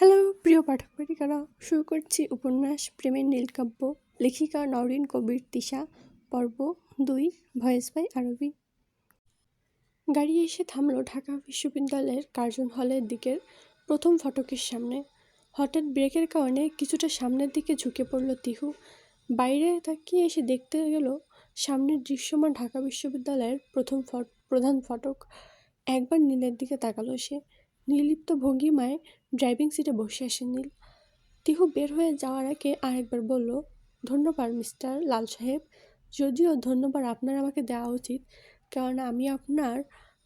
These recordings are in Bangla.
হ্যালো, প্রিয় পাঠক পাঠিকারা শুরু করছি উপন্যাস প্রেমের নীলকাব্য, লেখিকা নরিন কবির তিশা, পর্ব দুই, ভয়েস বাই আরবি। গাড়ি এসে থামল ঢাকা বিশ্ববিদ্যালয়ের কার্জন হলের দিকের প্রথম ফটকের সামনে। হঠাৎ ব্রেকের কারণে কিছুটা সামনের দিকে ঝুঁকে পড়ল তিহু। বাইরে তাকিয়ে এসে দেখতে গেল সামনের দৃশ্যমান ঢাকা বিশ্ববিদ্যালয়ের প্রথম ফট, প্রধান ফটক। একবার নীলের দিকে তাকালো সে। নির্লিপ্ত ভঙ্গিমায় ড্রাইভিং সিটে বসে আসে নীল। তিহু বের হয়ে যাওয়ার আগে আরেকবার বলল, ধন্যবাদ, মিস্টার লাল সাহেব। যদিও ধন্যবাদ আপনার আমাকে দেওয়া উচিত, কেননা আমি আপনার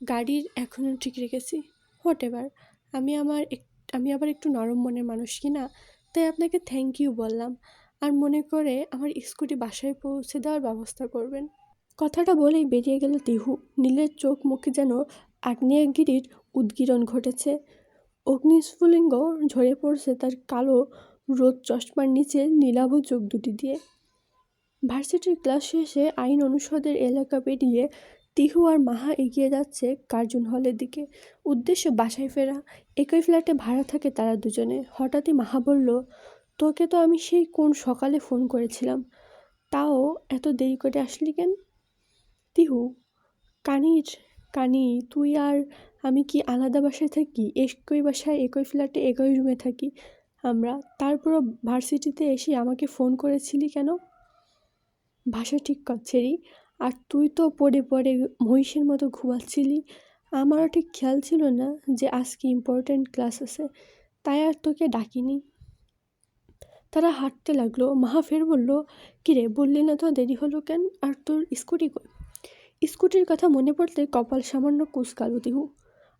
গাড়ির এখনও ঠিক রেখেছি। হোয়াট এভার, আমি আমার এক- আমি আবার একটু নরম মনের মানুষ কি না? তাই আপনাকে থ্যাংক ইউ বললাম। আর মনে করে আমার স্কুটি বাসায় পৌঁছে দেওয়ার ব্যবস্থা করবেন। কথাটা বলেই বেরিয়ে গেল তিহু। নীলের চোখ মুখে যেন আগ্নেয়গিরির উদ্গীরণ ঘটেছে। অগ্নিস্ফুলিঙ্গ ঝরে পড়ছে তার কালো রোদ চশমার নিচে নীলাভ চোখ দুটি দিয়ে। ভার্সিটির ক্লাস শেষে আইন অনুষদের এলাকা পেরিয়ে তিহু আর মাহা এগিয়ে যাচ্ছে কার্জুন হলের দিকে। উদ্দেশ্য বাসায় ফেরা। একই ফ্ল্যাটে ভাড়া থাকে তারা দুজনে। হঠাৎই মাহা বলল, তোকে তো আমি সেই কোন সকালে ফোন করেছিলাম। তাও এত দেরি করে আসলি কেন? তিহু কানির কানি, তুই আর আমি কি আলাদা বাসায় থাকি? একই বাসায়, একই ফ্ল্যাটে, একই রুমে থাকি। আমরা তারপরও ভার্সিটিতে এসে আমাকে ফোন করেছিলি কেন? ভাষা ঠিক করছেরি আর তুই তো পড়ে পড়ে মহিষের মতো ঘুমাচ্ছিলি। আমারও ঠিক খেয়াল ছিল না যে আজকে ইম্পর্ট্যান্ট ক্লাস আছে, তাই আর তোকে ডাকিনি। তারা হাঁটতে লাগল। মাহা ফের বলল, কিরে, বললি না তো দেরি হলো কেন? আর তোর স্কুটি স্কুটির কথা মনে পড়তে কপাল সামান্য কুচকালো, দিহু।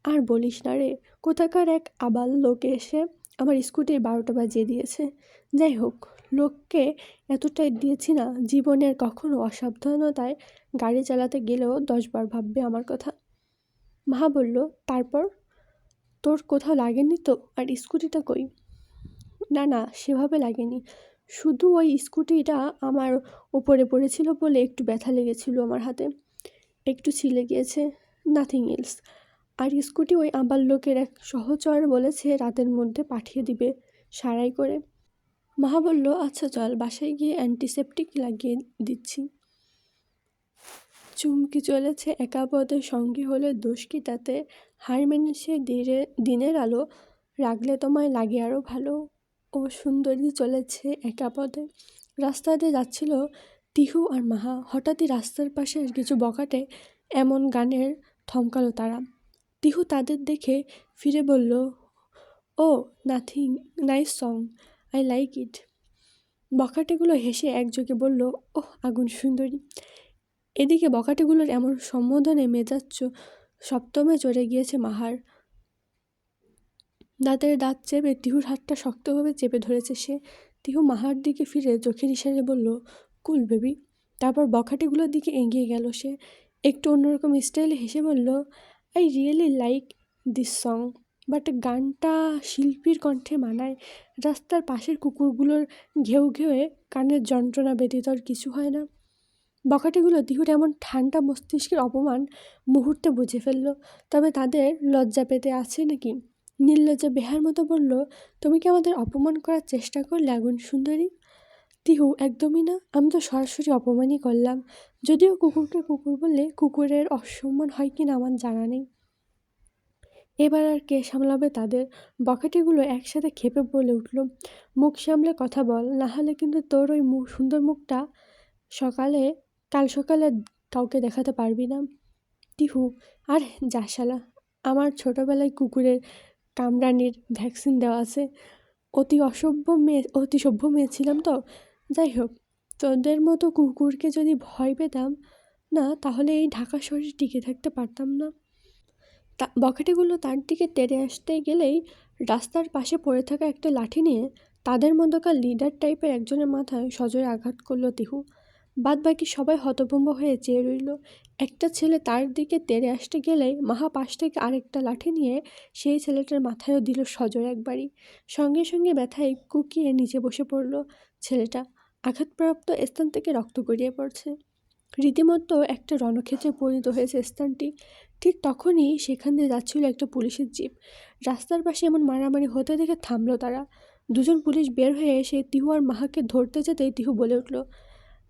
আর বলিস না রে, কোথাকার এক আবাল লোকে এসে আমার স্কুটির বারোটা বাজিয়ে দিয়েছে। যাই হোক, লোককে এতটাই দিয়েছি না, জীবনের কখনো অসাবধানতায় গাড়ি চালাতে গেলেও দশবার ভাববে আমার কথা। মা বলল, তারপর? তোর কোথাও লাগেনি তো? আর স্কুটিটা কই? না না, সেভাবে লাগেনি। শুধু ওই স্কুটিটা আমার ওপরে পড়েছিল বলে একটু ব্যথা লেগেছিল আমার হাতে। একটু ছিলে গিয়েছে নাথিং এলস আর স্কুটি ওই আবার লোকের এক সহচর বলেছে রাতের মধ্যে পাঠিয়ে দিবে সারাই করে। মাহা বলল আচ্ছা চল, বাসায় গিয়ে অ্যান্টিসেপটিক লাগিয়ে দিচ্ছি। চুমকি চলেছে একা পদে সঙ্গী হলে দোষ কি তাতে? হার মেনে সে দিনে দিনের আলো রাখলে তোমায় লাগে আরও ভালো। ও সুন্দরী চলেছে একা পদে। রাস্তা দিয়ে যাচ্ছিল তিহু আর মাহা। হঠাৎই রাস্তার পাশে কিছু বকাটে এমন গানের থমকালো তারা। তিহু তাদের দেখে ফিরে বলল, ও, nothing, nice song, I like it. বকাটেগুলো হেসে একযোগে বলল, ওহ, আগুন সুন্দরী। এদিকে বকাটেগুলোর এমন সম্বোধনে মেজাচ্ছ সপ্তমে চড়ে গিয়েছে মাহার। দাঁতের দাঁত চেপে তিহুর হাতটা শক্তভাবে চেপে ধরেছে সে। তিহু মাহার দিকে ফিরে চোখের ইশারে বলল, কুল বেবি। তারপর বখাটেগুলোর দিকে এগিয়ে গেল সে। একটু অন্যরকম স্টাইলে হেসে বলল I really like this song but গানটা শিল্পীর কণ্ঠে মানায়। রাস্তার পাশের কুকুরগুলোর ঘেউ ঘেউয়ে কানের যন্ত্রণা ব্যতীত আর কিছু হয় না। বখাটেগুলো দিহুর এমন ঠান্ডা মস্তিষ্কের অপমান মুহূর্তে বুঝে ফেলল। তবে তাদের লজ্জা পেতে আছে নাকি? নির্লজ্জা বেহার মতো বলল, তুমি কি আমাদের অপমান করার চেষ্টা করলে আগুন সুন্দরী? তিহু একদমই না। আমি তো সরাসরি অপমানই করলাম। যদিও কুকুরকে কুকুর বললে কুকুরের অসম্মান হয় কি না আমার জানা নেই। এবার আর কে সামলাবে তাদের? বকেটিগুলো একসাথে খেপে বলে উঠল, মুখ সামলে কথা বল, না হলে কিন্তু তোর ওই মুখ সুন্দর মুখটা সকালে, কাল সকালে কাউকে দেখাতে পারবি না। তিহু, আর যাশালা আমার ছোটোবেলায় কুকুরের কামরানির ভ্যাকসিন দেওয়া আছে। অতি অসভ্য মেয়ে অতি সভ্য মেয়ে ছিলাম তো যাই হোক, তোদের মতো কুকুরকে যদি ভয় পেতাম, না, তাহলে এই ঢাকা শহরে টিকে থাকতে পারতাম না। তা, বখাটেগুলো তার দিকে তেড়ে আসতে গেলেই রাস্তার পাশে পড়ে থাকা একটা লাঠি নিয়ে তাদের মধ্যকার লিডার টাইপের একজনের মাথায় সজোরে আঘাত করল তিহু। বাদ বাকি সবাই হতভম্ব হয়ে চেয়ে রইল। একটা ছেলে তার দিকে তেড়ে আসতে গেলেই মাহা পাশ থেকে আরেকটা লাঠি নিয়ে সেই ছেলেটার মাথায়ও দিল সজোর একবারই। সঙ্গে সঙ্গে ব্যথায় কুকিয়ে নিচে বসে পড়ল ছেলেটা। আঘাতপ্রাপ্ত স্থান থেকে রক্ত গড়িয়ে পড়ছে। রীতিমতো একটা রণক্ষেত্রে পরিণত হয়েছে স্থানটি। ঠিক তখনই সেখান দিয়ে যাচ্ছিল একটা পুলিশের জিপ। রাস্তার পাশে এমন মারামারি হতে দেখে থামলো তারা। দুজন পুলিশ বের হয়ে এসে তিহু আর মাহাকে ধরতে যেতেই তিহু বলে উঠল,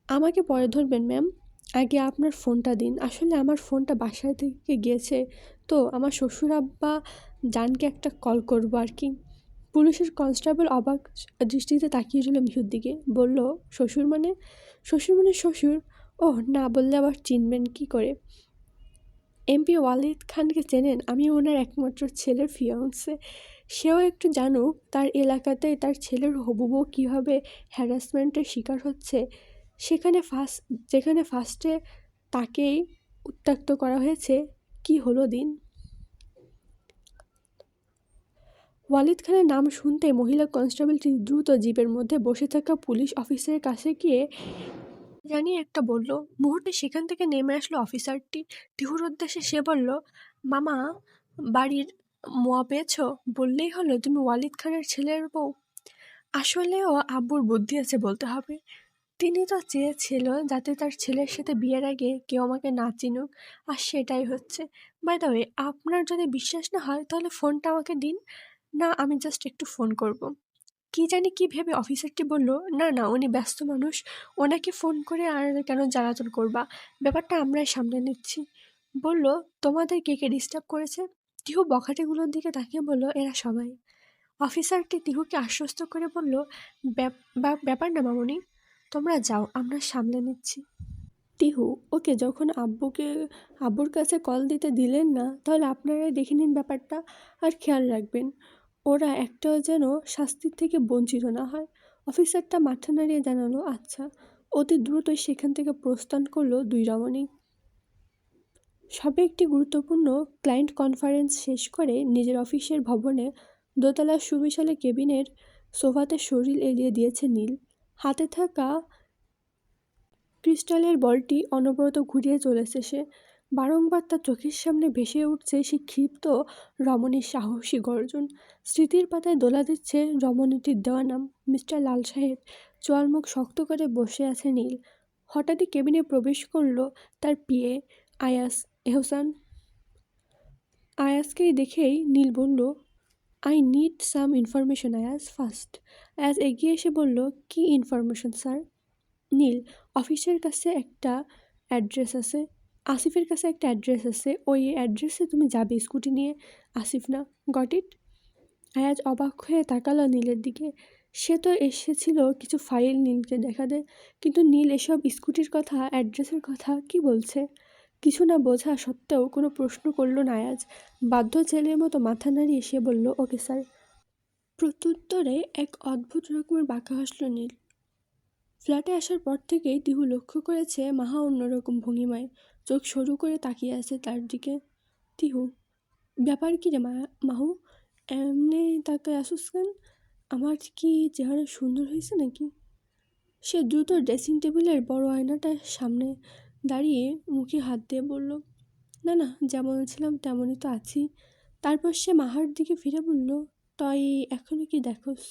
আমাকে পরে ধরবেন, ম্যাম। আগে আপনার ফোনটা দিন। আসলে আমার ফোনটা বাসায় থেকে গিয়েছে। তো আমার শ্বশুর আব্বা জানকে একটা কল করব আর কি। পুলিশের কনস্টেবল অবাক দৃষ্টিতে তাকিয়ে রইল মিহুর দিকে। বলল, শ্বশুর মানে? শ্বশুর মানে শ্বশুর? ও না বললে আবার চিনবেন কি করে? এমপি ওয়ালিদ খানকে চেনেন? আমি ওনার একমাত্র ছেলের ফিয়ন্সে সেও একটু জানুক, তার এলাকাতে তার ছেলের হবু বউ কীভাবে হ্যারাসমেন্টের শিকার হচ্ছে? সেখানে ফার্স্ট যেখানে ফার্স্টে তাকেই উত্ত্যক্ত করা হয়েছে? কি হলো দিন? ওয়ালিদ খানের নাম শুনতে মহিলা কনস্টেবলটি দ্রুত জিপের মধ্যে বসে থাকা পুলিশ অফিসারের কাছে গিয়ে জানি একটা বলল, মুহূর্তে সেখান থেকে নেমে আসলো অফিসারটি টিহুর উদ্দেশ্যে সে বলল, মামা, বাড়ির মোয়া পেয়েছ? বললেই হলো, তুমি ওয়ালিদ খানের ছেলের বউ। আসলেও আব্বুর বুদ্ধি আছে বলতে হবে। তিনি তো চেয়েছিল যাতে তার ছেলের সাথে বিয়ের আগে কেউ আমাকে না চিনুক, আর সেটাই হচ্ছে। বাই দ্য ওয়ে আপনার যদি বিশ্বাস না হয়, তাহলে ফোনটা আমাকে দিন। না, আমি জাস্ট একটু ফোন করব। কি জানি কি ভেবে অফিসারটি বলল, না না, উনি ব্যস্ত মানুষ, ওনাকে ফোন করে আর কেন জ্বালাতন করবা? ব্যাপারটা আমরাই সামলে নিচ্ছি। বলল, তোমাদের কে কে ডিস্টার্ব করেছে? টিহু বখাটেগুলোর দিকে তাকিয়ে বলল, এরা সবাই। অফিসারটি টিহুকে আশ্বস্ত করে বলল ব্যাপার না মামনি, তোমরা যাও, আমরা সামলে নিচ্ছি। টিহু ওকে, যখন আব্বুকে, আব্বুর কাছে কল দিতে দিলেন না, তাহলে আপনারাই দেখে নিন ব্যাপারটা, আর খেয়াল রাখবেন। ওরা একটাও যেন শাস্তির থেকে বঞ্চিত না হয়। অফিসারটা মাথা নাড়িয়ে জানালো আচ্ছা। অতি দ্রুতই সেখান থেকে প্রস্থান করল দুই রমণী। সবে একটি গুরুত্বপূর্ণ ক্লায়েন্ট কনফারেন্স শেষ করে নিজের অফিসের ভবনে দোতলার সুবিশালে কেবিনের সোফাতে শরীর এলিয়ে দিয়েছে নীল। হাতে থাকা ক্রিস্টালের বলটি অনবরত ঘুরিয়ে চলেছে সে। বারংবার তার চোখের সামনে ভেসে উঠছে সেই ক্ষিপ্ত রমণীর সাহসী গর্জন। স্মৃতির পাতায় দোলা দিচ্ছে রমণীটির দেওয়া নাম, মিস্টার লাল সাহেব। চোয়াল মুখ শক্ত করে বসে আছে নীল। হঠাৎই কেবিনে প্রবেশ করল তার পিয়ে, আয়াস, এহসান। আয়াসকেই দেখেই নীল বলল I need some information Ayas first Ayas এগিয়ে এসে বলল, কি ইনফরমেশন স্যার নীল, অফিসের কাছে একটা অ্যাড্রেস আছে। আসিফের কাছে একটা অ্যাড্রেস আছে। ওই অ্যাড্রেসে তুমি যাবে স্কুটি নিয়ে। আসিফ না গট ইট আয়াজ অবাক হয়ে তাকালো নীলের দিকে। সে তো এসেছিল কিছু ফাইল নীলকে দেখাতে, কিন্তু নীল এসব স্কুটির কথা অ্যাড্রেসের কথা কি বলছে? কিছু না বোঝা সত্ত্বেও কোনো প্রশ্ন করল না আয়াজ। বাধ্য ছেলের মতো মাথা নাড়িয়ে সে বলল, ওকে স্যার। প্রত্যুত্তরে এক অদ্ভুত রকমের বাঁকা হাসল নীল। ফ্ল্যাটে আসার পর থেকেই তিহু লক্ষ্য করেছে মাহা অন্যরকম ভঙ্গিমায়। চোখ সরু করে তাকিয়ে আছে তার দিকে। তিহু, ব্যাপার কি রে মাহু? এমনি তাকে আসুস কেন? আমার কি চেহারা সুন্দর হয়েছে নাকি? সে দ্রুত ড্রেসিং টেবিলের বড় আয়নাটার সামনে দাঁড়িয়ে মুখে হাত দিয়ে বলল, না না, যেমন ছিলাম তেমনই তো আছি। তারপর সে মাহার দিকে ফিরে বলল, তাই এখনও কি দেখোস?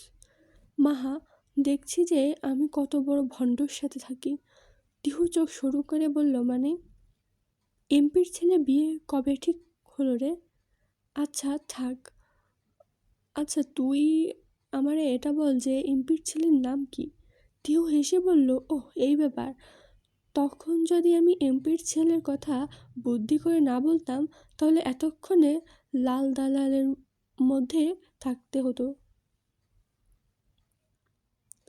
মাহা, দেখছি যে আমি কত বড় ভণ্ডর সাথে থাকি। টিহু চোখ সরু করে বলল মানে? এমপির ছেলে বিয়ে কবে ঠিক হলো রে? আচ্ছা থাক। আচ্ছা তুই আমারে এটা বল যে এমপির ছেলের নাম কি? টিহু হেসে বলল ও এই ব্যাপার। তখন যদি আমি এমপির ছেলের কথা বুদ্ধি করে না বলতাম, তাহলে এতক্ষণে লাল দালালের মধ্যে থাকতে হতো।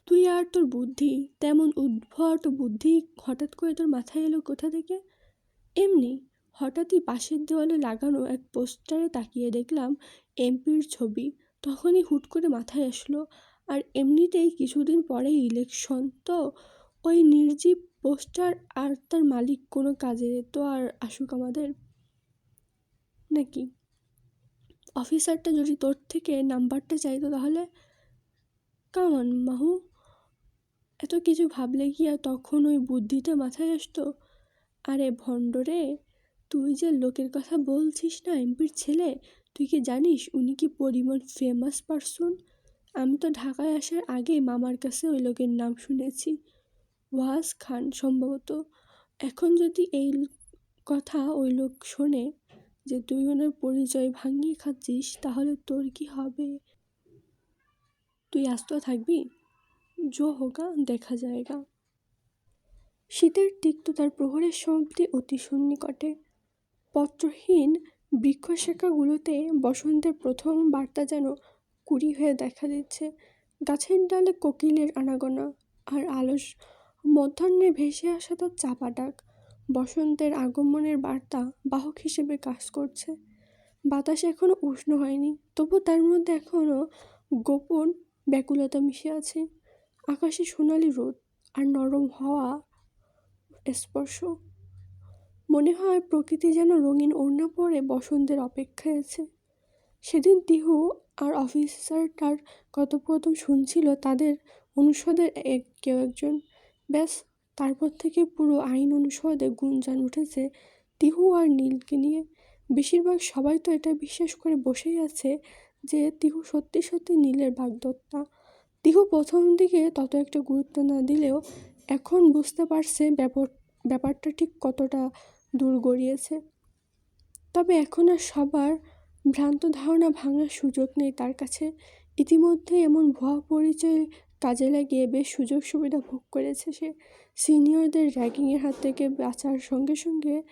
তুই আর তোর বুদ্ধি, তেমন উদ্ভট বুদ্ধি হঠাৎ করে তোর মাথায় এলো কোথা থেকে? এমনি হঠাৎই পাশের দেওয়ালে লাগানো এক পোস্টারে তাকিয়ে দেখলাম এমপির ছবি। তখনই হুট করে মাথায় আসলো, আর এমনিতেই কিছুদিন পরেই ইলেকশন। তো ওই নির্জীব পোস্টার আর তার মালিক কোনো কাজে তো আর আসুক আমাদের? নাকি? অফিসারটা যদি তোর থেকে নাম্বারটা চাইতো তাহলে? কামান মাহু। এত কিছু ভাবলে কি আর তখন ওই বুদ্ধিটা মাথায় আসতো? আরে ভণ্ড রে তুই যে লোকের কথা বলছিস না, এমপির ছেলে? তুই কি জানিস উনি কি পরিমাণ ফেমাস পারসন আমি তো ঢাকায় আসার আগে মামার কাছে ওই লোকের নাম শুনেছি। ওয়াজ খান সম্ভবত। এখন যদি এই কথা ওই লোক শোনে যে তুই ওনার পরিচয় ভাঙিয়ে খাচ্ছিস, তাহলে তোর কি হবে? তুই আস্ত থাকবি? জো হোগা দেখা যায়গা। শীতের তিক্ততার প্রহরের সমাপ্তি অতি সন্নিকটে। পত্রহীন বৃক্ষশাখাগুলোতে বসন্তের প্রথম বার্তা যেন কুড়ি হয়ে দেখা দিচ্ছে। গাছের ডালে কোকিলের আনাগোনা আর আলস, মধ্যাহ্নে ভেসে আসা তার চাপা ডাক, বসন্তের আগমনের বার্তা বাহক হিসেবে কাজ করছে। বাতাস এখনও উষ্ণ হয়নি, তবু তার মধ্যে এখনও গোপন ব্যাকুলতা মিশে আছে। আকাশে সোনালি রোদ আর নরম হাওয়া স্পর্শ। মনে হয় প্রকৃতি যেন রঙিন ওড়না পরে বসন্তের অপেক্ষায় আছে। সেদিন তিহু আর অফিসারটার কথোপকথন শুনছিল, তাদের অনুষদের এক, কেউ একজন। ব্যাস, তারপর থেকে পুরো আইন অনুষদে গুঞ্জন উঠেছে তিহু আর নীলকে নিয়ে। বেশিরভাগ সবাই তো এটা বিশ্বাস করে বসেই আছে যে তিহু সত্যি সত্যি নীলের বাগদত্তা। তিহু প্রথম দিকে তত একটা গুরুত্ব না দিলেও এখন বুঝতে পারছে ব্যাপার, ব্যাপারটা ঠিক কতটা দূর গড়িয়েছে। তবে এখন আর সবার ভ্রান্ত ধারণা ভাঙার সুযোগ নেই তার কাছে। ইতিমধ্যে এমন ভুয়া পরিচয় কাজে লাগিয়ে বেশ সুযোগ সুবিধা ভোগ করেছে সে। সিনিয়রদের র্যাগিংয়ের হাত থেকে বাঁচার সঙ্গে সঙ্গে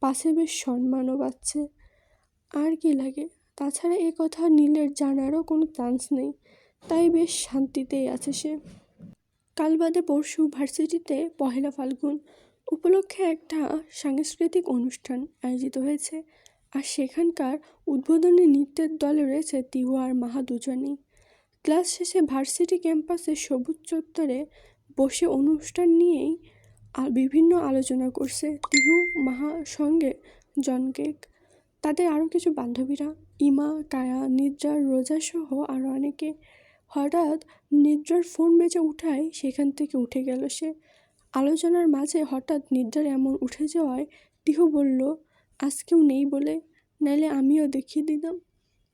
পাশে বেশ সম্মানও পাচ্ছে। আর কি লাগে? তাছাড়া এ কথা নীলের জানারও কোনো চান্স নেই। তাই বেশ শান্তিতেই আছে সে। কাল বাদে পরশু ভার্সিটিতে পহেলা ফাল্গুন উপলক্ষে একটা সাংস্কৃতিক অনুষ্ঠান আয়োজিত হয়েছে আর সেখানকার উদ্বোধনী নৃত্যের দলে রয়েছে তিহু আর মাহা দুজনেই। ক্লাস শেষে ভার্সিটি ক্যাম্পাসে সবুজ চত্বরে বসে অনুষ্ঠান নিয়েই আর বিভিন্ন আলোচনা করছে তিহু, মাহা সঙ্গে জনকেক তাদের আরও কিছু বান্ধবীরা, ইমা, কায়া নিদ্রা রোজা সহ আরও অনেকে হঠাৎ নিদ্রার ফোন বেজে উঠায় সেখান থেকে উঠে গেল সে। আলোচনার মাঝে হঠাৎ নিদ্রার এমন উঠে যাওয়ায় টিহু বলল আজকেও নেই বলে, নাইলে আমিও দেখিয়ে দিতাম।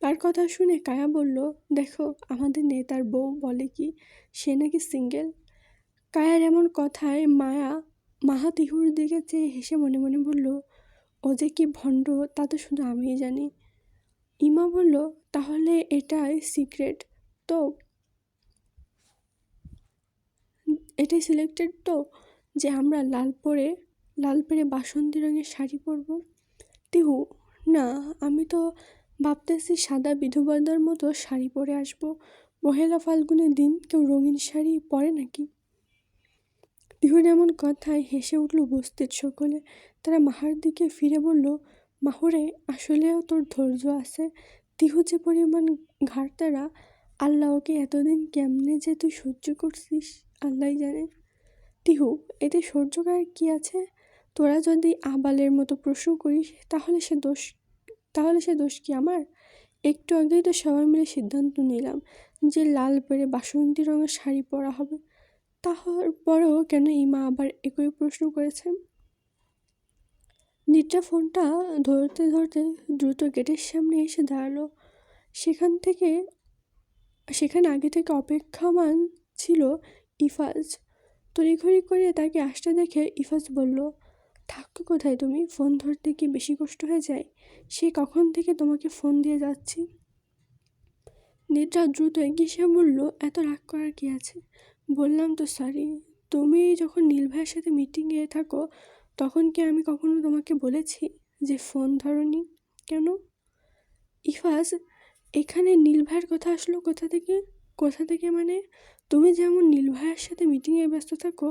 তার কথা শুনে কায়া বলল, দেখো, আমাদের নেতার বউ বলে কি, সে নাকি সিঙ্গেল? কায়ার এমন কথায় মায়া, মাহা তিহুর দিকে চেয়ে হেসে মনে মনে বলল, ও যে কি ভণ্ড, তা তো শুধু আমিই জানি। ইমা বলল, তাহলে এটাই সিক্রেট। তো এটাই সিলেক্টেড তো, যে আমরা লাল পরে, লাল পেরে বাসন্তী রঙের শাড়ি পরব। টিহু না, আমি তো ভাবতেছি সাদা বিধবাদার মতো শাড়ি পরে আসব। পহেলা ফাল্গুনের দিন কেউ রঙিন শাড়ি পরে নাকি? টিহুর এমন কথায় হেসে উঠল উপস্থিত সকলে। তারা মাহার দিকে ফিরে বলল, মাহুরে আসলেও তোর ধৈর্য আছে। তিহু যে পরিমাণ ঘাটতারা আল্লাহ ওকে এতদিন কেমনে যে তুই সহ্য করছিস? আল্লাহ জানে। টিহু, এতে সহ্য করার কী আছে? তোরা যদি আবালের মতো প্রশ্ন করিস, তাহলে সে দোষ, তাহলে সে দোষ কি আমার? একটু আগেই তো সবাই মিলে সিদ্ধান্ত নিলাম যে লাল পেরে বাসন্তী রঙের শাড়ি পরা হবে। তারপরেও কেন ইমা আবার একই প্রশ্ন করেছে? নিদ্রা ফোনটা ধরতে ধরতে দ্রুত গেটের সামনে এসে দাঁড়াল। সেখান থেকে, সেখানে আগে থেকে অপেক্ষামান ছিল ইফাজ। তড়িঘড়ি করে তাকে আসতে দেখে ইফাজ বলল থাকতো কোথায় তুমি? ফোন ধরতে কি বেশি কষ্ট হয়ে যায়? সে কখন থেকে তোমাকে ফোন দিয়ে যাচ্ছি? নিদ্রা দ্রুত এগিয়ে সে বলল, এত রাগ করার কি আছে? বললাম তো, সরি, তুমি যখন নীল ভাইয়ের সাথে মিটিংয়ে থাকো, তখন কি আমি কখনো তোমাকে বলেছি যে ফোন ধরনি? কেন? ইফাজ, এখানে নীল ভাইয়ের কথা আসলো কোথা থেকে? কোথা থেকে মানে? তুমি যেমন নীল ভাইয়ের সাথে মিটিংয়ে ব্যস্ত থাকো,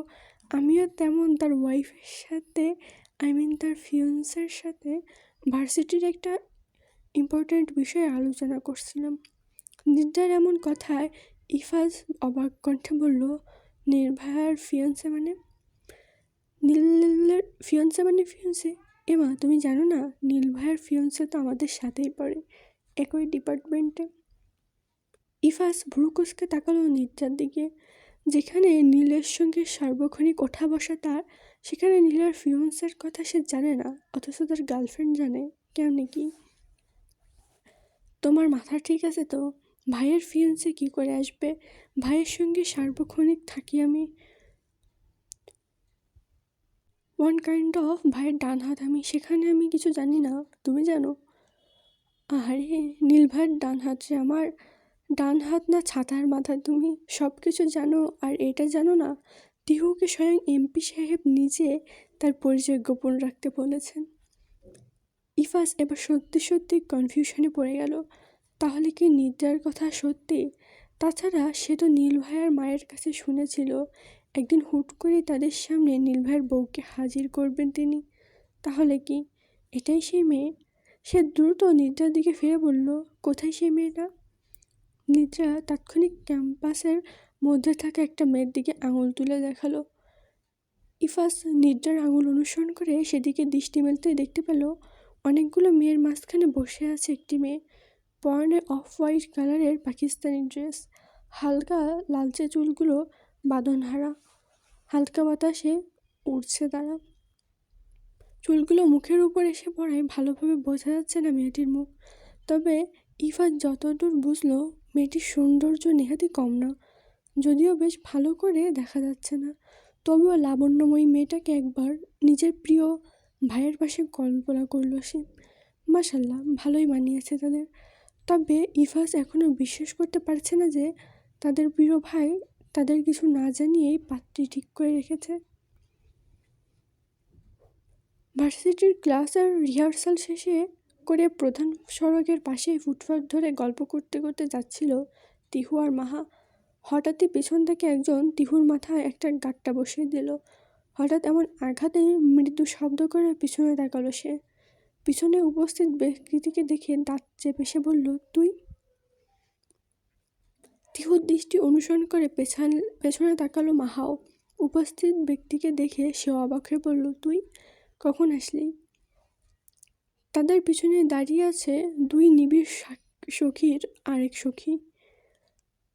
আমিও তেমন তার ওয়াইফের সাথে আই মিন তার ফিয়ন্সের সাথে ভার্সিটির একটা ইম্পর্ট্যান্ট বিষয়ে আলোচনা করছিলাম। নির্জার এমন কথায় ইফাজ অবাক কণ্ঠে বলল নির্ভয়ার ফিয়ন্সে মানে? নীলের ফিয়ন্সে মানে ফিয়ন্সে এমা, তুমি জানো না, নীল ভাইয়ের ফিয়ন্সে তো আমাদের সাথেই পড়ে, একই ডিপার্টমেন্টে ইফাস ভ্রুকুসকে তাকালো নির্জার দিকে। যেখানে নীলের সঙ্গে সার্বক্ষণিক ওঠা বসা তার, সেখানে নীলের ফিয়ন্সের কথা সে জানে না, অথচ তার গার্লফ্রেন্ড জানে। কেমনি কি তোমার মাথা ঠিক আছে তো? ভাইয়ের ফিয়ন্সে কি করে আসবে? ভাইয়ের সঙ্গে সার্বক্ষণিক থাকি আমি? ওয়ান কাইন্ড অফ ভাইয়ের ডান হাত আমি, সেখানে আমি কিছু জানি না, তুমি জানো? আহারে নীলভাইয়ের ডান হাত রে আমার ডান হাত না ছাতার মাথা, তুমি সব কিছু জানো আর এটা জানো না? টিহুকে স্বয়ং এমপি সাহেব নিজে তার পরিচয় গোপন রাখতে বলেছেন। ইফাস এবার সত্যি সত্যি কনফিউশনে পড়ে গেল। তাহলে কি নিদ্রার কথা সত্যি? তাছাড়া সে তো নীল ভাইয়ার মায়ের কাছে শুনেছিল। একদিন হুট করে তাদের সামনে নীল ভাইয়ের বউকে হাজির করবেন তিনি। তাহলে কি? এটাই সেই মেয়ে? সে দ্রুত নিদ্রার দিকে ফিরে বলল, কোথায় সেই মেয়েটা? নিদ্রা তাৎক্ষণিক ক্যাম্পাসের মধ্যে থাকা একটা মেয়ের দিকে আঙুল তুলে দেখাল। ইফাস নিদ্রার আঙুল অনুসরণ করে সেদিকে দৃষ্টি মেলতে দেখতে পেল, অনেকগুলো মেয়ের মাঝখানে বসে আছে একটি মেয়ে। পরনে অফ হোয়াইট কালারের পাকিস্তানি ড্রেস, হালকা লালচে চুলগুলো বাঁধনহারা, হালকা বাতাসে উড়ছে তারা। চুলগুলো মুখের উপর এসে পড়ায় ভালোভাবে বোঝা যাচ্ছে না মেয়েটির মুখ। তবে ইফাত যতদূর বুঝলো মেয়েটির সৌন্দর্য নেহাতি কম না। যদিও বেশ ভালো করে দেখা যাচ্ছে না, তবুও লাবণ্যময়ী মেয়েটাকে একবার নিজের প্রিয় ভাইয়ের পাশে কল্পনা করল সে। মাসাল্লাহ ভালোই মানিয়েছে তাদের। তবে ইফাস এখনও বিশ্বাস করতে পারছে না যে তাদের প্রিয় ভাই তাদের কিছু না জানিয়েই পাত্রী ঠিক করে রেখেছে। ভার্সিটির ক্লাস আর রিহার্সাল শেষে করে প্রধান সড়কের পাশে ফুটপাথ ধরে গল্প করতে করতে যাচ্ছিল তিহু আর মাহা। হঠাৎই পেছন থেকে একজন তিহুর মাথায় একটা গাট্টা বসিয়ে দিল। হঠাৎ এমন আঘাতে মৃদু শব্দ করে পিছনে তাকালো সে। পিছনে উপস্থিত ব্যক্তিটিকে দেখে দাঁত চেপে সে বলল, তুই? তিহুর দৃষ্টি অনুসরণ করে পেছান পেছনে তাকালো মাহাও। উপস্থিত ব্যক্তিকে দেখে সে অবাক হয়ে বলল, তুই কখন আসলি? তাদের পিছনে দাঁড়িয়ে আছে দুই নিবিড় সখীর আরেক সখী।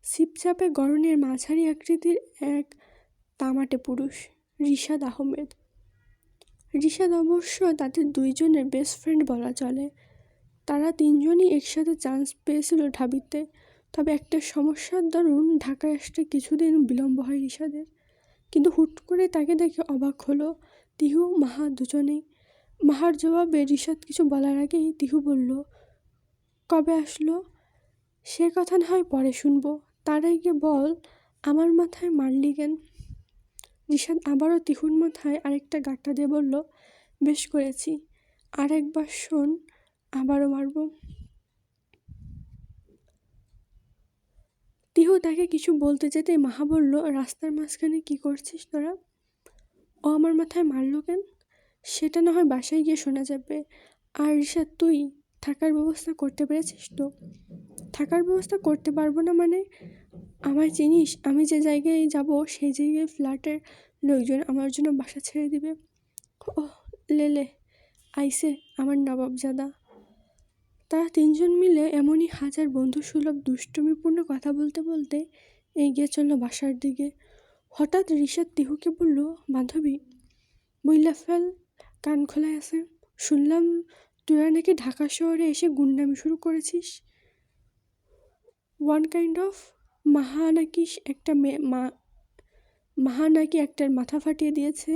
সিপচাপে গরনের মাঝারি আকৃতির এক তামাটে পুরুষ, রিশাদ আহমেদ। রিশাদ অবশ্য তাদের দুইজনের বেস্ট ফ্রেন্ড বলা চলে। তারা তিনজনই একসাথে চান্স পেয়েছিল ঢাবিতে, তবে একটা সমস্যার দরুন ঢাকায় আসতে কিছুদিন বিলম্ব হয় রিশাদের। কিন্তু হুট করে তাকে দেখে অবাক হলো তিহু, মাহা দুজনেই। মাহার জবাবে রিশাদ কিছু বলার আগেই তিহু বলল, কবে আসলো? সে কথা না হয় পরে শুনব। তার আগে বল, আমার মাথায় মারলি কেন? রিশাদ আবারও তিহুর মাথায় আরেকটা গাট্টা দিয়ে বলল, বেশ করেছি। আর একবার শোন, আবারও মারব। তিহু তাকে কিছু বলতে যেতে মাহা বলল, রাস্তার মাঝখানে কি করছিস তোরা? ও আমার মাথায় মারলো কেন? সেটা না হয় বাসায় গিয়ে শোনা যাবে। আর রিশাদ তুই থাকার ব্যবস্থা করতে পেরেছিস তো? থাকার ব্যবস্থা করতে পারব না মানে? আমার জিনিস আমি যে জায়গায় যাব সেই জায়গায় ফ্ল্যাটের লোকজন আমার জন্য বাসা ছেড়ে দিবে। ও লেলে আইসে আমার নবাবজাদা। তারা তিনজন মিলে এমনই হাজার বন্ধুসুলভ দুষ্টুমিপূর্ণ কথা বলতে বলতে এগিয়ে চলল বাসার দিকে। হঠাৎ ঋষাদ তিহুকে বলল, বান্ধবী, বইলা ফেল কান খোলায় আছে। শুনলাম তোরা নাকি ঢাকা শহরে এসে গুন্ডামি শুরু করেছিস। ওয়ান কাইন্ড অফ মাহা নাকি একটা মেয়ে মা, মাহা নাকি একটার মাথা ফাটিয়ে দিয়েছে।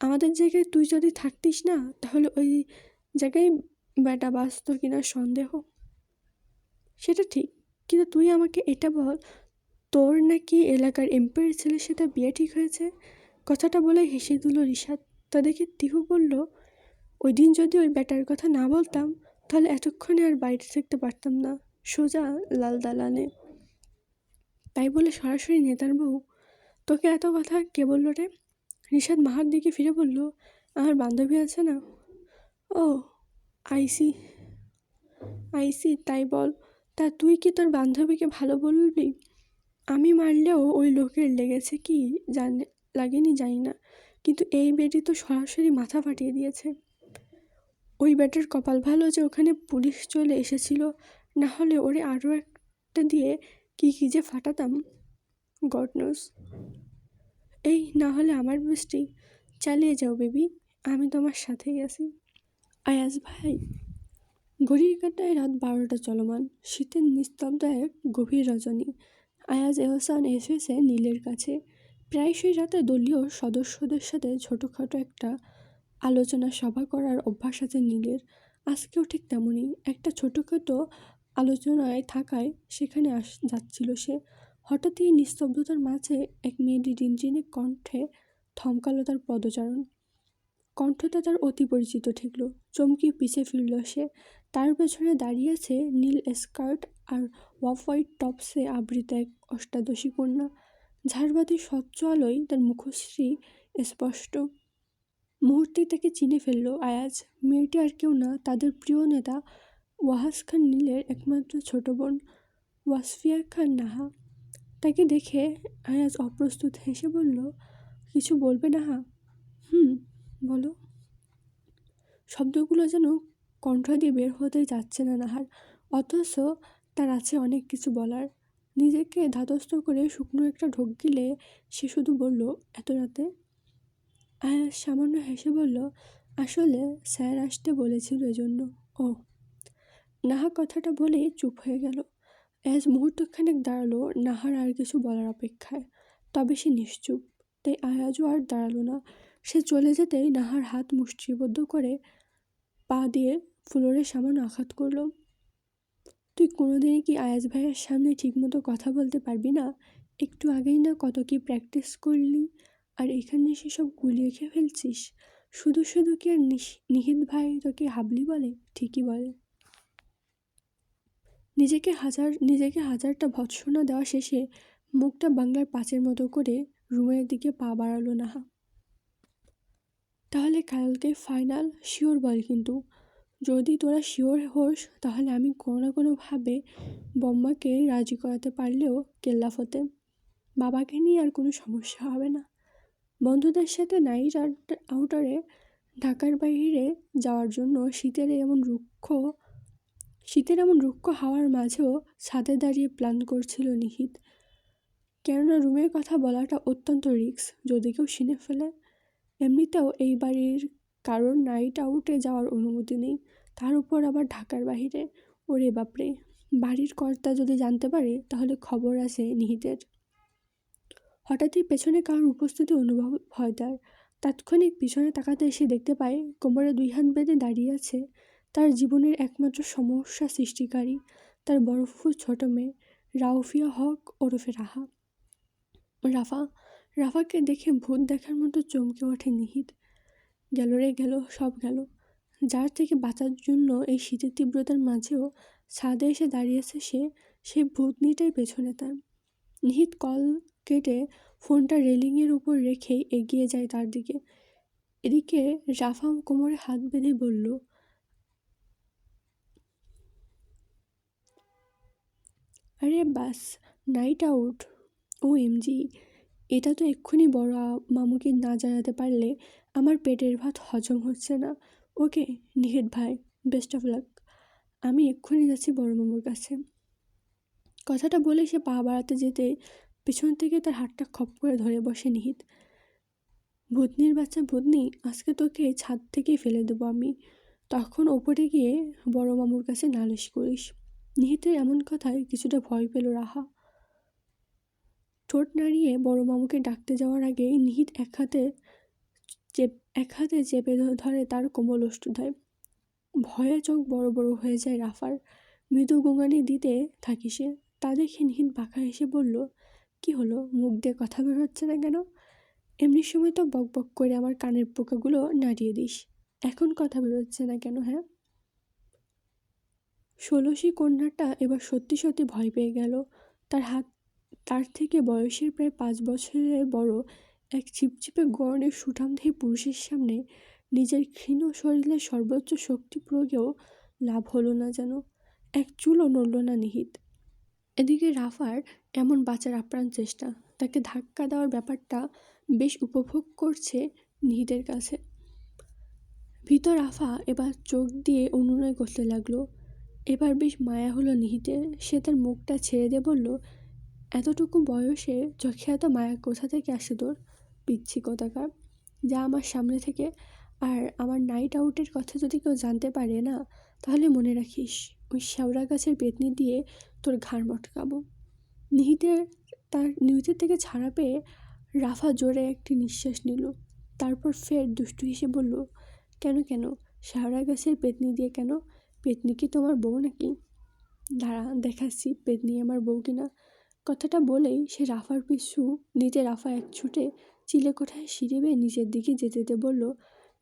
আমাদের জায়গায় তুই যদি থাকতিস না, তাহলে ওই জায়গায় বেটা বাঁচত কিনা সন্দেহ। সেটা ঠিক, কিন্তু তুই আমাকে এটা বল, তোর নাকি এলাকার এমপির ছেলের সাথে বিয়ে ঠিক হয়েছে? কথাটা বলে হেসে দিল রিশাদ। তা দেখে তিহু বলল, ওই দিন যদি ওই ব্যাটার কথা না বলতাম, তাহলে এতক্ষণে আর বাইরে থাকতে পারতাম না, সোজা লাল দালানে। তাই বলে সরাসরি নেতার বউ, তোকে এত কথা কে বলল রে? রিশাদ মাহার দিকে ফিরে বলল, আমার বান্ধবী আছে না? ও, আইসি আইসি, তাই বল। তা তুই কি তোর বান্ধবীকে ভালো বলবি? আমি মারলেও ওই লোকের লেগেছে কি জানে, লাগেনি, জানি না। কিন্তু এই বেটি তো সরাসরি মাথা ফাটিয়ে দিয়েছে। ওই ব্যাটার কপাল ভালো যে ওখানে পুলিশ চলে এসেছিল, না হলে ওরে আরও একটা দিয়ে কী কী যে ফাটাতাম। গড নোজ এই না হলে আমার বৃষ্টি। চালিয়ে যাও বেবি, আমি তোমার সাথেই আছি। আয়াজ ভাই, ঘড়ির কাটায় রাত বারোটা চলমান, শীতের নিস্তব্ধ এক গভীর রজনী। আয়াজ এহসান এসেছে নীলের কাছে। প্রায়শই রাতে দলীয় সদস্যদের সাথে ছোটোখাটো একটা আলোচনা সভা করার অভ্যাস আছে নীলের আজকেও ঠিক তেমনই। একটা ছোটোখাটো আলোচনায় থাকায় সেখানে আস, যাচ্ছিল সে। হঠাৎই নিস্তব্ধতার মাঝে এক মেয়েটি রিনঝিনে কণ্ঠে থমকালো তার পদচারণ। কণ্ঠটা তার অতি পরিচিত ঠেকল। চমকি পিছে ফিরল সে। তার পেছনে দাঁড়িয়ে আছে নীল স্কার্ট আর ওয়াফ হোয়াইট টপসে আবৃত এক অষ্টাদশী কন্যা। ঝাড়বাতির স্বচ্ছ আলোয় তার মুখশ্রী স্পষ্ট। মুহূর্তেই তাকে চিনে ফেলল, আয়াজ, মেয়েটি আর কেউ না, তাদের প্রিয় নেতা ওয়াহাজ খান নীলের একমাত্র ছোট বোন ওয়াসফিয়া খান নাহা। তাকে দেখে আয়াজ অপ্রস্তুত হেসে বলল, কিছু বলবে নাহা? হুম, বলো। শব্দগুলো যেন কণ্ঠ দিয়ে বের হতে যাচ্ছে না নাহার, অথচ তার আছে অনেক কিছু বলার। নিজেকে ধাতস্থ করে শুকনো একটা ঢোক গিলে সে শুধু বলল, এত রাতে? আয়াস সামান্য হেসে বলল, আসলে স্যার আসতে বলেছিল এজন্য। ও। নাহা কথাটা বলেই চুপ হয়ে গেল। অ্যাজ মুহূর্তখানেক দাঁড়াল নাহার আর কিছু বলার অপেক্ষায়। তবে সে নিশ্চুপ, তাই আয়াজও আর দাঁড়াল না। সে চলে যেতেই নাহার হাত মুষ্টিবদ্ধ করে পা দিয়ে ফ্লোরে সামান্য আঘাত করল। তুই কোনোদিনই কি আয়াজ ভাইয়ের সামনে ঠিকমতো কথা বলতে পারবি না? একটু আগেই না কত কি প্র্যাকটিস করলি? আর এখানে এসে সব গুলিয়ে খেয়ে ফেলছিস? শুধু শুধু কি আর নিহিত ভাই তোকে হাবলি বলে? ঠিকই বলে। নিজেকে হাজার, নিজেকে হাজারটা ভৎসনা দেওয়া শেষে মুখটা বাংলার পাঁচের মতো করে রুমের দিকে পা বাড়ালো নাহা। তাহলে কালকে ফাইনাল শিওর বল কিন্তু। যদি তোরা শিওর হোস, তাহলে আমি কোনো না কোনোভাবে বম্মাকে রাজি করাতে পারলেও কেল্লাফতে বাবাকে নিয়ে আর কোনো সমস্যা হবে না। বন্ধুদের সাথে নাইট আউট আউটারে, ঢাকার বাইরে যাওয়ার জন্য শীতের এমন রুক্ষ শীতের এমন রুক্ষ হাওয়ার মাঝেও ছাদে দাঁড়িয়ে প্ল্যান করছিল নিহিত। কেননা রুমের কথা বলাটা অত্যন্ত রিক্স যদি কেউ শুনে ফেলে। এমনিতেও এই বাড়ির কারোর নাইট আউটে যাওয়ার অনুমতি নেই। তার উপর আবার ঢাকার বাহিরে। ওরে বাপরে, বাড়ির কর্তা যদি জানতে পারে, তাহলে খবর আছে নিহিতের। হঠাৎই পেছনে কারোর উপস্থিতি অনুভব হয় তার। তাৎক্ষণিক পিছনে তাকাতে এসে দেখতে পায়, কোমরে দুই হাত বেঁধে দাঁড়িয়ে আছে। তার জীবনের একমাত্র সমস্যা সৃষ্টিকারী, তার বরফু ছোট মেয়ে, রাউফিয়া হক ওরফে রাহা। রাফা, রাফাকে দেখে ভূত দেখার মতো চমকে ওঠে নিহিত। গেল রে, গেল, সব গেল। যার থেকে বাঁচার জন্য এই শীতের তীব্রতার মাঝেও ছাদে এসে দাঁড়িয়েছে সে, সেই ভূতনিটাই পেছনে তার। নিহিত কল কেটে ফোনটা রেলিংয়ের উপর রেখেই এগিয়ে যায় তার দিকে। এদিকে রাফা কোমরে হাত বেঁধে বলল, আরে বাস, নাইট আউট, ও এমজি এটা তো এক্ষুনি বড় মামুকে না জানাতে পারলে আমার পেটের ভাত হজম হচ্ছে না। ওকে, নিহিত ভাই বেস্ট অফ লাক আমি এক্ষুনি যাচ্ছি বড় মামুর কাছে। কথাটা বলে সে পা বাড়াতে যেতে পেছন থেকে তার হাতটা খপ করে ধরে বসে নিহিত। ভূতনির বাচ্চা ভূতনি, আজকে তোকে ছাদ থেকেই ফেলে দেবো আমি। তখন ওপরে গিয়ে বড় মামুর কাছে নালিশ করিস। নিহিতের এমন কথায় কিছুটা ভয় পেল রাহা। ঠোঁট নাড়িয়ে বড় মামুকে ডাকতে যাওয়ার আগে নিহিত এক হাতে চেপ, এক হাতে চেপে ধরে তার কোমল অষ্টুধায় ভয়ে চোখ বড় বড় হয়ে যায় রাফার। মৃদু গোঙানি দিতে থাকি সে। তা দেখে নিহিত বাঁকা এসে বলল, কি হলো? মুখ দিয়ে কথা বেরোচ্ছে না কেন? এমনি সময় তো বক বক করে আমার কানের পোকাগুলো নাড়িয়ে দিস। এখন কথা বেরোচ্ছে না কেন হ্যাঁ? ষোলশী কন্যাটা এবার সত্যি সত্যি ভয় পেয়ে গেল। তার হাত তার থেকে বয়সের প্রায় পাঁচ বছরের বড় এক চিপচিপে গরনের সুঠামদেহী পুরুষের সামনে নিজের ক্ষীণ শরীরের সর্বোচ্চ শক্তি প্রয়োগেও লাভ হলো না যেন। এক চুলও নড়ল না নিহিত। এদিকে রাফার এমন বাঁচার আপ্রাণ চেষ্টা। তাকে ধাক্কা দেওয়ার ব্যাপারটা বেশ উপভোগ করছে নিহিতের কাছে। ভিতর আফা এবার চোখ দিয়ে অনুনয় করতে লাগল। এবার বেশ মায়া হলো নিহিতে সে তার মুখটা ছেড়ে দিয়ে বলল এতটুকু বয়সে চোখে এত মায়া কোথা থেকে আসে তোর? পিচ্ছি কোথাকার। যা আমার সামনে থেকে আর আমার নাইট আউটের কথা যদি কেউ জানতে পারে না, তাহলে মনে রাখিস ওই শ্যাওড়া গাছের পেতনি দিয়ে তোর ঘাড় মটকাবো। নিহিতের, তার নিহিতের থেকে ছাড়া পেয়ে রাফা জোরে একটি নিঃশ্বাস নিল। তারপর ফের দুষ্টু হেসে বলল, কেন কেন? শাহরা গাছের পেতনি দিয়ে কেন? পেতনি কি তোমার বউ নাকি? দাঁড়া, দেখাচ্ছি পেতনি আমার বউ কিনা। কথাটা বলেই সে রাফার পিছু নিতে রাফা এক ছুটে চিলে কোঠায় সিঁড়ি বেয়ে নিচের দিকে যেতে যেতে বলল,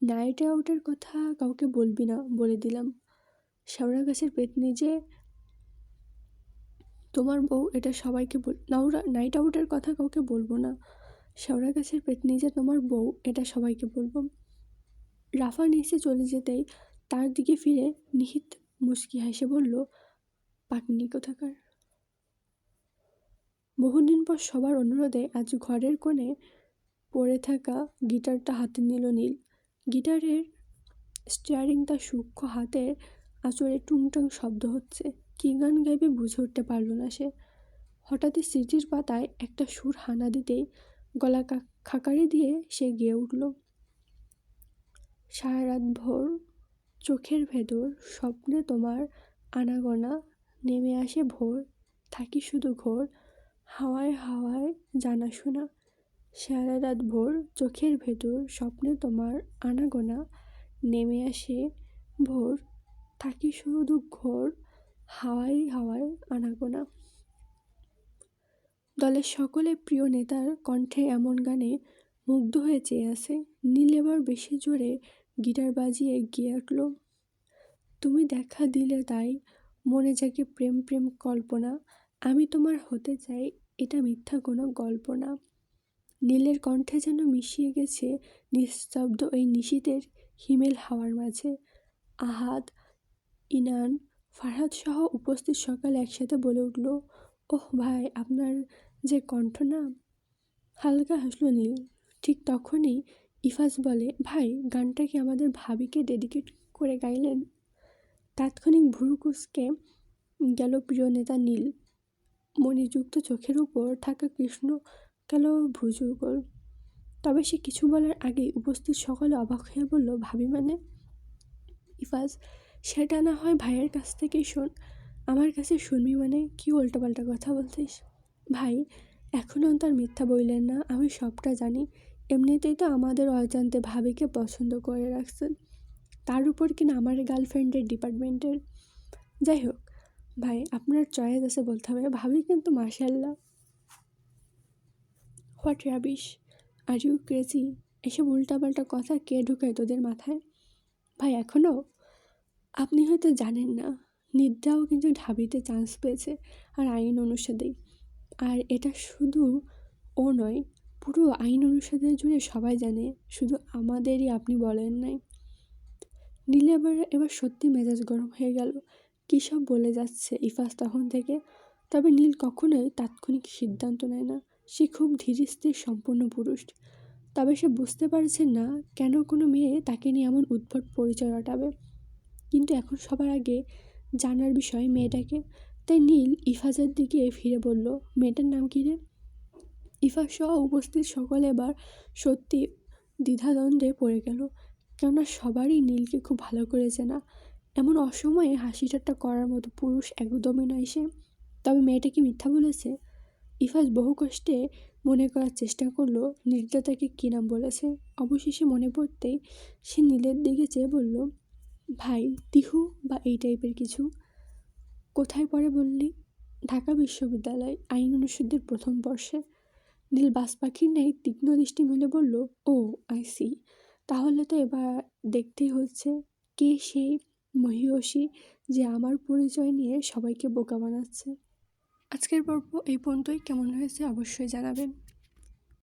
নাইট আউটের কথা কাউকে বলবি না, বলে দিলাম। শাওরা গাছের পেতনি যে তোমার বউ, এটা সবাইকে বল নাউরা নাইট আউটের কথা কাউকে বলব না। শেওড়া গাছের পেতনি যে তোমার বউ, এটা সবাইকে বলব। রাফা নিচে চলে যেতেই তার দিকে ফিরে নিহিত মুচকি হেসে বলল পাকনি কোথাকার? বহুদিন পর সবার অনুরোধে আজ ঘরের কোণে পড়ে থাকা গিটারটা হাতে নিল নীল। গিটারের স্টিয়ারিং তার সূক্ষ্ম হাতের আঁচড়ে টুংটাং শব্দ হচ্ছে। কী গান গাইবে বুঝে উঠতে পারল না সে। হঠাৎই স্মৃতির পাতায় একটা সুর হানা দিতেই গলা খাকারি দিয়ে সে গেয়ে উঠল। সারা রাত ভোর চোখের ভেতর স্বপ্নে তোমার আনাগোনা নেমে আসে ভোর। থাকি শুধু ঘোর। হাওয়ায় হাওয়ায় জানা শোনা সারা রাত ভোর চোখের ভেতর স্বপ্নে তোমার আনাগোনা। নেমে আসে ভোর, থাকি শুধু ঘোর হাওয়ায় হাওয়ায় আনাগোনা। দলের সকলে প্রিয় নেতার কণ্ঠে এমন গানে মুগ্ধ হয়ে চেয়ে আছে। নীল এবার বেশি জোরে গিটার বাজিয়ে গিয়ে উঠল। তুমি দেখা দিলে তাই মনে জাগে প্রেম প্রেম কল্পনা। আমি তোমার হতে চাই এটা মিথ্যা কোনো গল্প না। নীলের কণ্ঠে যেন মিশিয়ে গেছে নিস্তব্ধ এই নিশীতের হিমেল হাওয়ার মাঝে। আহাদ, ইনান, ফারহাদ সহ উপস্থিত সকাল একসাথে বলে উঠল, ওহ ভাই, আপনার যে কণ্ঠ না? হালকা হাসলো নীল। ঠিক তখনই ইফাজ বলে, ভাই, গানটা কি আমাদের ভাবিকে ডেডিকেট করে গাইলেন? তাৎক্ষণিক ভুরু কুচকে গেল প্রিয় নেতা নীল। মণিযুক্ত চোখের উপর থাকা কৃষ্ণ গেল ভ্রুযুগল? তবে সে কিছু বলার আগেই উপস্থিত সকলে অবাক হয়ে বলল, ভাবি মানে? ইফাজ, সেটা না হয় ভাইয়ের কাছ থেকেই শোন। আমার কাছে শুনবি মানে? কি উল্টোপাল্টা কথা বলছিস? ভাই, এখনও তার মিথ্যা বললেন না, আমি সবটা জানি। এমনিতেই তো আমাদের অজান্তে ভাবিকে পছন্দ করে রাখছেন। তার উপর কিনা আমার গার্লফ্রেন্ডের ডিপার্টমেন্টের? যাই হোক ভাই, আপনার চয়েস আছে বলতে হবে। ভাবি কিন্তু মার্শাল্লাহ what rubbish are you crazy এসব উল্টাপাল্টা কথা কে ঢুকায় তোদের মাথায়? ভাই এখনও আপনি হয়তো জানেন না। নিদ্রাও কিন্তু ঢাবিতে চান্স পেয়েছে আর আইন অনুসাদেই আর এটা শুধু ও নয়, পুরো আইন অনুসাদের জুড়ে সবাই জানে, শুধু আমাদেরই আপনি বলেন নাই। নীলে এবার এবার সত্যি মেজাজ গরম হয়ে গেল। কী সব বলে যাচ্ছে ইফাস তখন থেকে। তবে নীল কখনোই তাৎক্ষণিক সিদ্ধান্ত নেয় না। সে খুব ধীর স্থির সম্পূর্ণ পুরুষ। তবে সে বুঝতে পারছে না কেন কোনো মেয়ে তাকে নিয়ে এমন উদ্ভট পরিচয় রটাবে কিন্তু এখন সবার আগে জানার বিষয় মেয়েটাকে। তাই নীল ইফাজের দিকে ফিরে বলল, মেয়েটার নাম কী রে? ইফাজ সহ উপস্থিত সকলে এবার সত্যি দ্বিধাদ্বন্দ্বে পড়ে গেল। কেননা সবারই নীলকে খুব ভালো করে চেনা এমন অসময়ে হাসি ঠাট্টা করার মতো পুরুষ একদমই নয় সে। তবে মেয়েটা কি মিথ্যা বলেছে? ইফাজ বহু কষ্টে মনে করার চেষ্টা করল, নীলটা তাকে কী নাম বলেছে? অবশেষে মনে পড়তেই সে নীলের দিকে চেয়ে বলল, ভাই, তিহু বা এই টাইপের কিছু? কোথায় পড়ে বললি? ঢাকা বিশ্ববিদ্যালয়, আইন অনুষদের প্রথম বর্ষে। নীল বাস পাখির নেই তীক্ষ্ণ দৃষ্টি মেলে বলল, ও, আই সি। তাহলে তো এবার দেখতেই হচ্ছে, কে সেই মহিয়সী যে আমার পরিচয় নিয়ে সবাইকে বোকা বানাচ্ছে। আজকের পর্ব এই পর্যন্তই। কেমন হয়েছে অবশ্যই জানাবেন।